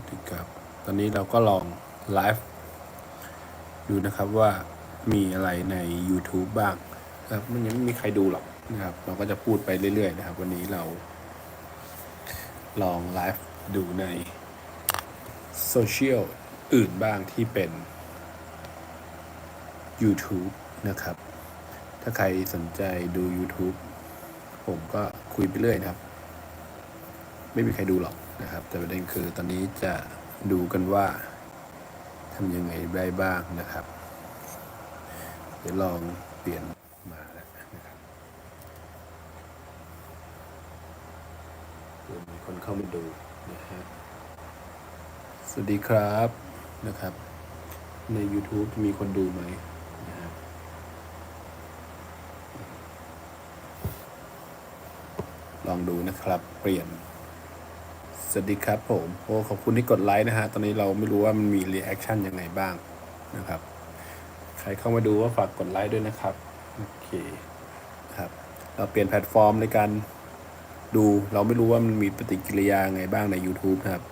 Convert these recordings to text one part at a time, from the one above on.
วัสดีครับ ตอนนี้เราก็ลองไลฟ์ดูนะครับว่ามีอะไรใน YouTube บ้างนะครับมันยังไม่มีใครดูหรอกนะครับ เราก็จะพูดไปเรื่อยๆนะครับ วันนี้เราลองไลฟ์ดูในโซเชียลอื่นบ้างที่เป็น YouTube นะครับ ถ้าใครสนใจดู YouTube ผมก็คุยไปเรื่อยนะครับ ไม่มีใครดูหรอก นะครับ แต่ประเด็นคือตอนนี้จะดูกันว่าทำยังไงได้บ้างนะครับ เดี๋ยวลองเปลี่ยนมาแล้วนะครับเดี๋ยวมีคนเข้ามาดูนะฮะสวัสดีครับนะครับ ใน YouTube มีคนดูไหมนะครับลองดูนะครับ เปลี่ยน สวัสดีครับผมโอ้ขอบคุณที่กดไลค์นะฮะ ตอนนี้เราไม่รู้ว่ามันมีรีแอคชั่นยังไงบ้างนะครับ ใครเข้ามาดูว่าฝากกดไลค์ด้วยนะครับ โอเคครับ เราเปลี่ยนแพลตฟอร์มในการดู เราไม่รู้ว่ามันมีปฏิกิริยาไงบ้างใน YouTube นะครับ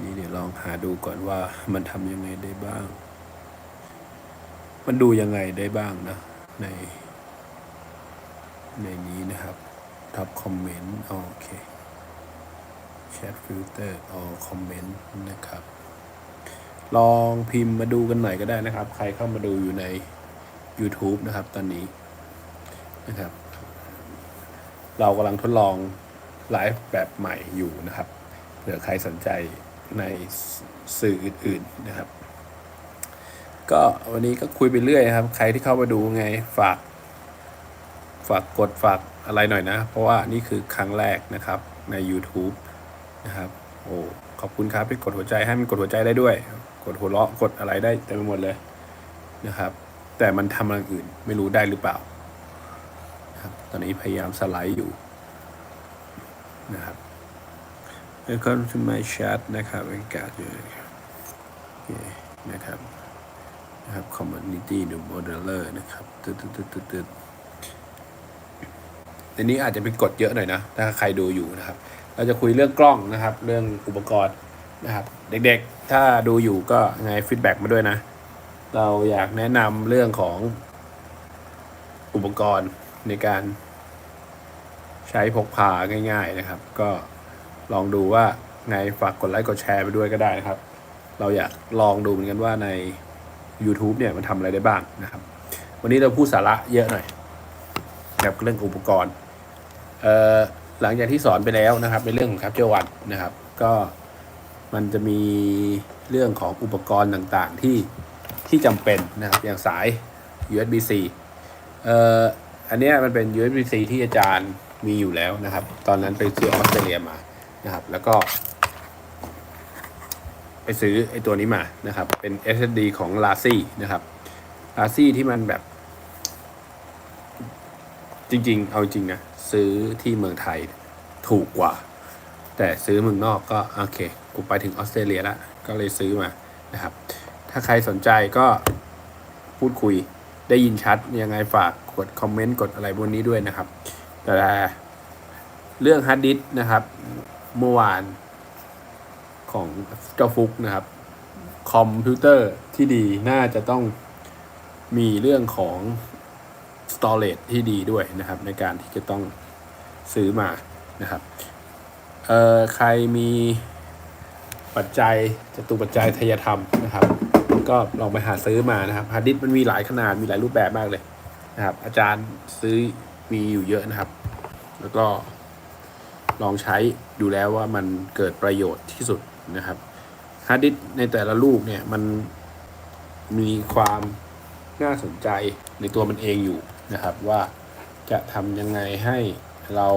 นี่เดี๋ยวลองหาดูก่อนว่ามันทำยังไงได้บ้าง มันดูยังไงได้บ้างนะ ใน ในนี้นะครับท็อปคอมเมนต์ โอเค แชทฟิลเตอร์ออคอมเมนต์นะครับ ลองพิมพ์มาดูกันหน่อยก็ได้นะครับ ใครเข้ามาดูอยู่ใน YouTube นะครับ ตอนนี้นะครับ เรากำลังทดลองไลฟ์แบบใหม่อยู่นะครับ เผื่อใครสนใจในสื่ออื่น ๆนะครับ ก็วันนี้ก็คุยไปเรื่อยครับ ใครที่เข้ามาดูไงฝาก ฝากกดฝากอะไรหน่อยนะ เพราะว่านี่คือครั้งแรกนะครับใน YouTube นะครับโอ้ขอบคุณครับที่กดหัวใจให้มันกดหัวใจได้ด้วย กดหัวเราะกดอะไรได้เต็มไปหมดเลยนะครับ แต่มันทำอย่างอื่นไม่รู้ได้หรือเปล่านะครับตอนนี้พยายามสไลด์อยู่นะครับ Welcome to my chat นะครับอากาศอยู่โอเคนะครับนะครับ community หรือ modeler นะครับตึ๊ดตึ๊ดตึ๊ดตึ๊ดตึ๊ดอันนี้อาจจะเป็นกดเยอะหน่อยนะ ถ้าใครดูอยู่นะครับ เราจะคุยเรื่องกล้องนะครับ เรื่องอุปกรณ์นะครับ เด็กๆ ถ้าดูอยู่ก็ไงฟีดแบ็กมาด้วยนะ เราอยากแนะนำเรื่องของอุปกรณ์ในการใช้พกพาง่าย ๆนะครับ ก็ลองดูว่าไงฝากกดไลค์กดแชร์ไปด้วยก็ได้นะครับ เราอยากลองดูเหมือนกันว่าใน YouTube เนี่ยมันทำอะไรได้บ้างนะครับ วันนี้เราพูดสาระเยอะหน่อยกับเรื่องอุปกรณ์ เอ่อ หลังจากที่สอนไปแล้วนะครับ ในเรื่องของ Capture One นะครับ ก็มันจะมีเรื่องของอุปกรณ์ต่างๆที่ที่จำเป็นนะครับ อย่างสาย USB-C เอ่ออันเนี้ยมันเป็น USB-C ที่อาจารย์มีอยู่แล้วนะครับ ตอนนั้นไปซื้อออสเตรเลียมานะครับ แล้วก็ ไปซื้อไอ้ตัวนี้มานะครับ เป็น SSD ของ l a z i นะครับ l a z i ที่มันแบบ จริง ๆ เอาจริงนะซื้อที่เมืองไทยถูกกว่า แต่ซื้อเมืองนอกก็โอเคกูไปถึงออสเตรเลียแล้วก็เลยซื้อมานะครับ ถ้าใครสนใจก็พูดคุยได้ยินชัด ยังไงฝากกดคอมเมนต์กดอะไรบนนี้ด้วยนะครับ แต่เรื่องฮาร์ดดิสก์นะครับ เมื่อวานของเจ้าฟุกนะครับ คอมพิวเตอร์ที่ดีน่าจะต้องมีเรื่องของ storage ที่ดีด้วยนะครับ ในการที่จะต้องซื้อมานะครับเอ่อใครมีปัจจัยจตุปัจจัยทายธรรมนะครับ ก็ลองไปหาซื้อมานะครับฮาร์ดดิสก์มันมีหลายขนาดมีหลายรูปแบบมากเลยนะครับ อาจารย์ซื้อมีอยู่เยอะนะครับ แล้วก็ลองใช้ดูแล้วว่ามันเกิดประโยชน์ที่สุดนะครับฮาร์ดดิสก์ในแต่ละลูกเนี่ยมันมีความน่าสนใจในตัวมันเองอยู่ นะครับว่าจะทำยังไงให้เรา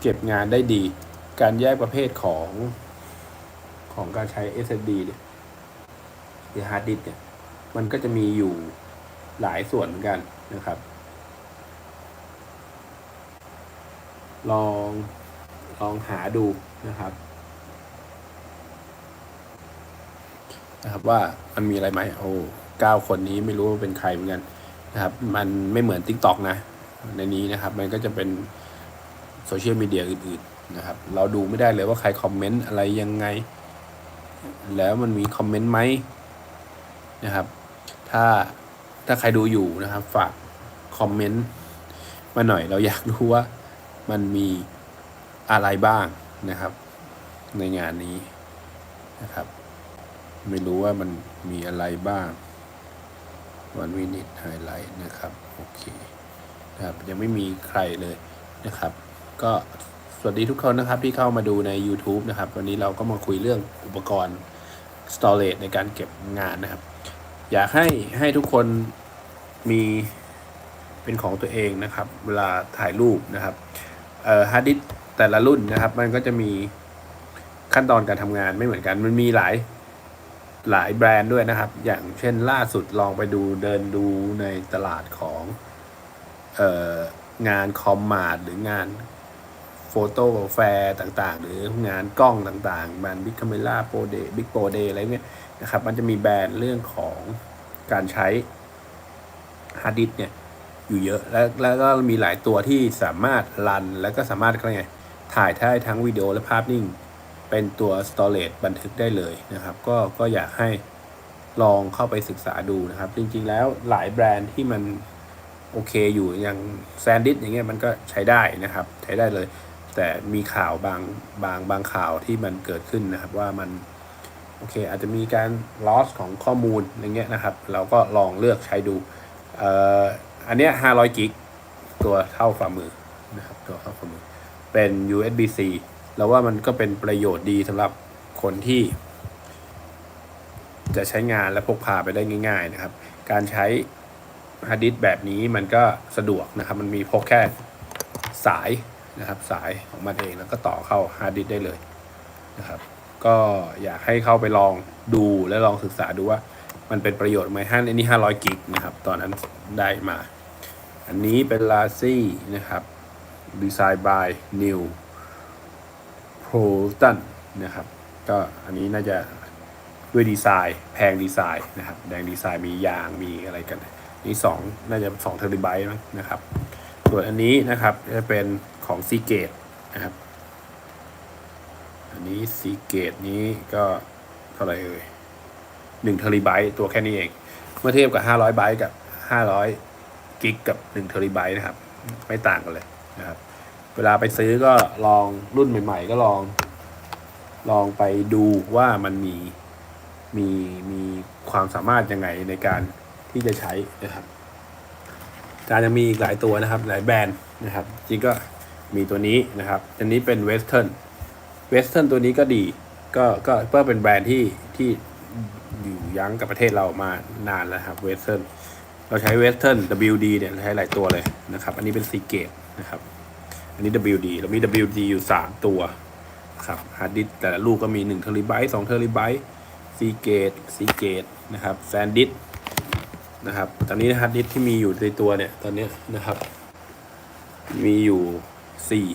เก็บงานได้ดี การแยกประเภทของของการใช้ SSD เนี่ยหรือฮาร์ดดิสก์เนี่ยมันก็จะมีอยู่หลายส่วนเหมือนกันนะครับ ลองลองหาดูนะครับนะครับว่ามันมีอะไรไหมโอ้เก้าคนนี้ไม่รู้ว่าเป็นใครเหมือนกัน นะครับมันไม่เหมือน t ิ k t o k นะ ในนี้นะครับมันก็จะเป็นโซเชียลมีเดียอื่นๆนะครับเราดูไม่ได้เลยว่าใครคอมเมนต์อะไรยังไง แล้วมันมีคอมเมนต์ไหมนะครับ ถ้าถ้าใครดูอยู่นะครับฝากคอมเมนต์มาหน่อยเราอยากรู้ว่ามันมีอะไรบ้างนะครับ ในงานนี้นะครับ ไม่รู้ว่ามันมีอะไรบ้าง วันวินิ e ไฮไลท์นะครับโอเคนะครับยังไม่มีใครเลยนะครับ ก็สวัสดีทุกคนนะครับที่เข้ามาดูใน YouTube นะครับ วันนี้เราก็มาคุยเรื่องอุปกรณ์ storage ในการเก็บงานนะครับ อยากให้ให้ทุกคนมีเป็นของตัวเองนะครับ เวลาถ่ายรูปนะครับเอ่อฮาร์ดดิสแต่ละรุ่นนะครับ มันก็จะมีขั้นตอนการทำงานไม่เหมือนกัน มันมีหลาย หลายแบรนด์ด้วยนะครับ อย่างเช่นล่าสุดลองไปดูเดินดูในตลาดของเอ่องานคอมมาดหรืองานโฟโต้แฟร์ต่างๆ หรืองานกล้องต่างๆแบรนด์บิ๊กคาเมล่าโปรเดบิ๊กโปรเดอะไรเงี้ยนะครับ มันจะมีแบรนด์เรื่องของการใช้ฮาร์ดดิสเนี่ยอยู่เยอะแล้วแล้วก็มีหลายตัวที่สามารถรัน แล้วก็สามารถก็ไงถ่ายได้ทั้งวิดีโอและภาพนิ่ง เป็นตัว storage บันทึกได้เลยนะครับ ก็ก็อยากให้ลองเข้าไปศึกษาดูนะครับ จริงๆแล้วหลายแบรนด์ที่มันโอเคอยู่อย่างแซนดิสอย่างเงี้ยมันก็ใช้ได้นะครับ ใช้ได้เลย แต่มีข่าวบางบางบางข่าวที่มันเกิดขึ้นนะครับว่ามันโอเคอาจจะมีการ loss ของข้อมูลอะไรเงี้ยนะครับ เราก็ลองเลือกใช้ดูเอ่ออันเนี้ย500กิกตัวเท่าฝ่ามือนะครับตัวเท่าฝ่ามือเป็น USB-C แล้วว่ามันก็เป็นประโยชน์ดีสำหรับคนที่ จะใช้งานและพกพาไปได้ง่าย ๆนะครับ การใช้ฮาร์ดดิสก์แบบนี้มันก็สะดวกนะครับ มันมีพกแค่สายนะครับ สายของมันเองแล้วก็ต่อเข้าฮาร์ดดิสก์ได้เลยนะครับ ก็อยากให้เข้าไปลองดูและลองศึกษาดูว่ามันเป็นประโยชน์ไหมฮันอันนี้ 500 กิกนะครับ ตอนนั้นได้มา อันนี้เป็นลาซี่นะครับดีไซน์ by New p r o t o n นนะครับ ก็อันนี้น่าจะด้วยดีไซน์แพงดีไซน์นะครับ แดงดีไซน์มียางมีอะไรกัน นี่สองน่าจะ2เทอร์บิไบต์มั้งนะครับ ส่วนอันนี้นะครับจะเป็นของ c ีเกตนะครับ อันนี้ c ีเกตนี้ก็เท่าไหร่เอ่ยหนึ่งเทอริไบต์ตัวแค่นี้เอง เมื่อเทียบกับห้าร้อยไบต์กับห้าร้อยกิกกับหนึ่งเทอริไบต์นะครับ ไม่ต่างกันเลยนะครับ เวลาไปซื้อก็ลองรุ่นใหม่ ๆ ก็ลอง ลองไปดูว่ามันมีมีมีความสามารถยังไงในการที่จะใช้นะครับการจะมีอีกหลายตัวนะครับ หลายแบรนด์นะครับ จริงก็มีตัวนี้นะครับ อันนี้เป็นเวสเทิร์นเวสเทิร์นตัวนี้ก็ดี ก็ก็เพื่อเป็นแบรนด์ที่ที่อยู่ยั้งกับประเทศเรามานานแล้วครับเวสเทิร์นเราใช้เวสเทิร์น WD เนี่ยใช้หลายตัวเลยนะครับ อันนี้เป็นซีเกตนะครับ อันนี้ WD เรามี WD อยู่ 3 ตัวครับฮาร์ดดิสแต่ละลูกก็มี1เทอริไบต์2เทอริไบต์ซีเกตซีเกตนะครับแซนดิสนะครับ ตอนนี้ฮาร์ดดิสที่มีอยู่ในตัวเนี่ย ตอนนี้นะครับ มีอยู่สี่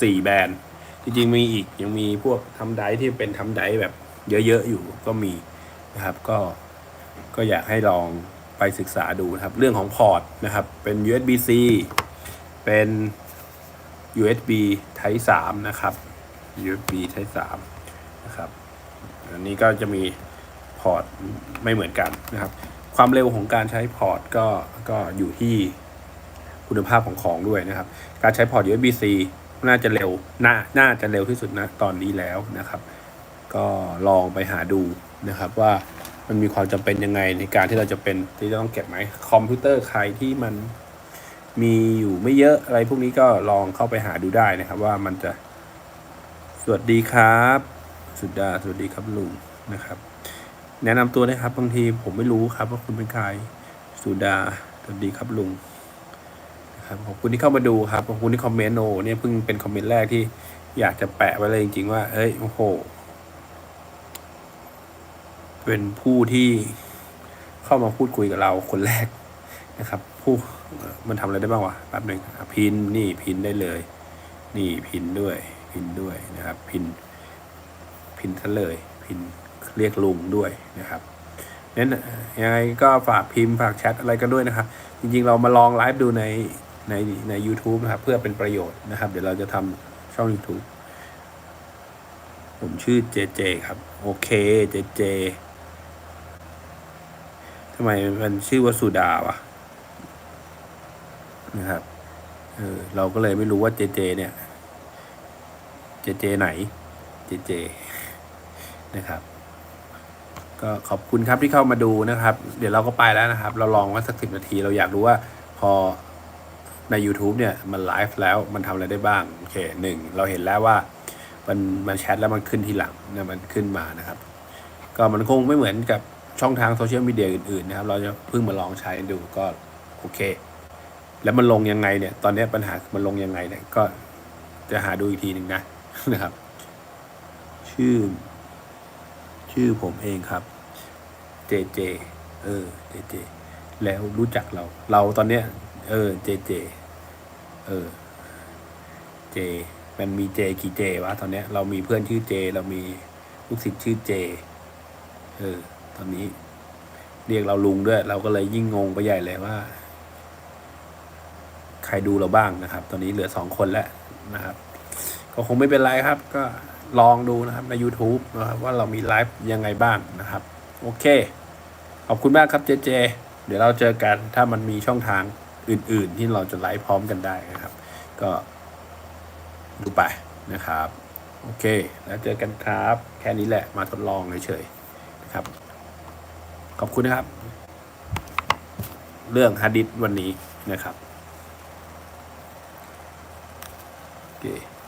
สี่แบรนด์จริงๆมีอีกยังมีพวกทำไดที่เป็นทำไดแบบเยอะๆอยู่ก็มีนะครับก็ก็อยากให้ลองไปศึกษาดูนะครับ เรื่องของพอร์ตนะครับ เป็น USB-C เป็น USB Type 3 นะครับ USB Type 3 นะครับ อันนี้ก็จะมีพอร์ตไม่เหมือนกันนะครับ ความเร็วของการใช้พอร์ตก็ก็อยู่ที่คุณภาพของของด้วยนะครับ การใช้พอร์ต USB-C น่าจะเร็วน่าน่าจะเร็วที่สุดนะตอนนี้แล้วนะครับ ก็ลองไปหาดูนะครับว่ามันมีความจำเป็นยังไงในการที่เราจะเป็นที่จะต้องเก็บไหมคอมพิวเตอร์ใครที่มัน มีอยู่ไม่เยอะอะไรพวกนี้ก็ลองเข้าไปหาดูได้นะครับ ว่ามันจะ สวัสดีครับ สุดาสวัสดีครับลุงนะครับ แนะนำตัวนะครับบางทีผมไม่รู้ครับ ว่าคุณเป็นใครสุดาสวัสดีครับลุงนะครับขอบคุณที่เข้ามาดูครับขอบคุณที่คอมเมนต์โอ้เนี่ยเพิ่งเป็นคอมเมนต์แรกที่อยากจะแปะไว้เลยจริงๆว่า เอ้ยโอ้โห เป็นผู้ที่เข้ามาพูดคุยกับเราคนแรกนะครับ ผู้มันทำอะไรได้บ้างวะแป๊บหนึ่งพินนี่พินได้เลย นี่พินด้วยพินด้วยนะครับ พินพินซะเลยพินเรียกลุงด้วยนะครับนั้นยังไงก็ฝากพิมพ์ฝากแชทอะไรกันด้วยนะครับ จริงๆเรามาลองไลฟ์ดูในในใน u t u b e นะครับ เพื่อเป็นประโยชน์นะครับ เดี๋ยวเราจะทำช่อง YouTube ผมชื่อเจเจครับ โอเคเจเจทำไมมันชื่อว่าสุดาวะ นะครับเออเราก็เลยไม่รู้ว่าเจเจ เนี่ยเจเจ ไหนเจเจ นะครับ ก็ขอบคุณครับที่เข้ามาดูนะครับ เดี๋ยวเราก็ไปแล้วนะครับ เราลองว่าสักสิบนาที เราอยากรู้ว่าพอใน YouTube เนี่ยมันไลฟ์แล้วมันทำอะไรได้บ้าง โอเคหนึ่งเราเห็นแล้วว่ามันมันแชทแล้วมันขึ้นทีหลังเนี่ยมันขึ้นมานะครับ ก็มันคงไม่เหมือนกับช่องทางโซเชียลมีเดียอื่นๆนะครับ เราจะเพิ่งมาลองใช้ดูก็โอเค แล้วมันลงยังไงเนี่ย ตอนนี้ปัญหามันลงยังไงเนี่ย ก็จะหาดูอีกทีหนึ่งนะนะครับ ชื่อ ชื่อผมเองครับ เจเจ เออ เจเจ แล้วรู้จักเรา เราตอนเนี้ย เออ เจเจ เออ เจ มันมีเจกี่เจวะตอนเนี้ย เรามีเพื่อนชื่อเจ เรามีลูกศิษย์ชื่อเจ เออ ตอนนี้ เรียกเราลุงด้วย เราก็เลยยิ่งงงไปใหญ่เลยว่า ครดูเราบ้างนะครับ ตอนนี้เหลือสองคนแล้วนะครับ ก็คงไม่เป็นไรครับ ก็ลองดูนะครับใน YouTube นะครับว่าเรามีไลฟ์ยังไงบ้างนะครับ โอเค ขอบคุณมากครับเจเจ เดี๋ยวเราเจอกันถ้ามันมีช่องทางอื่น ๆ ที่เราจะไลฟ์พร้อมกันได้นะครับ ก็ดูไปนะครับ โอเค แล้วเจอกันครับ แค่นี้แหละมาทดลองเฉยๆนะครับ ขอบคุณนะครับ เรื่องฮาดดิสวันนี้นะครับ โอเค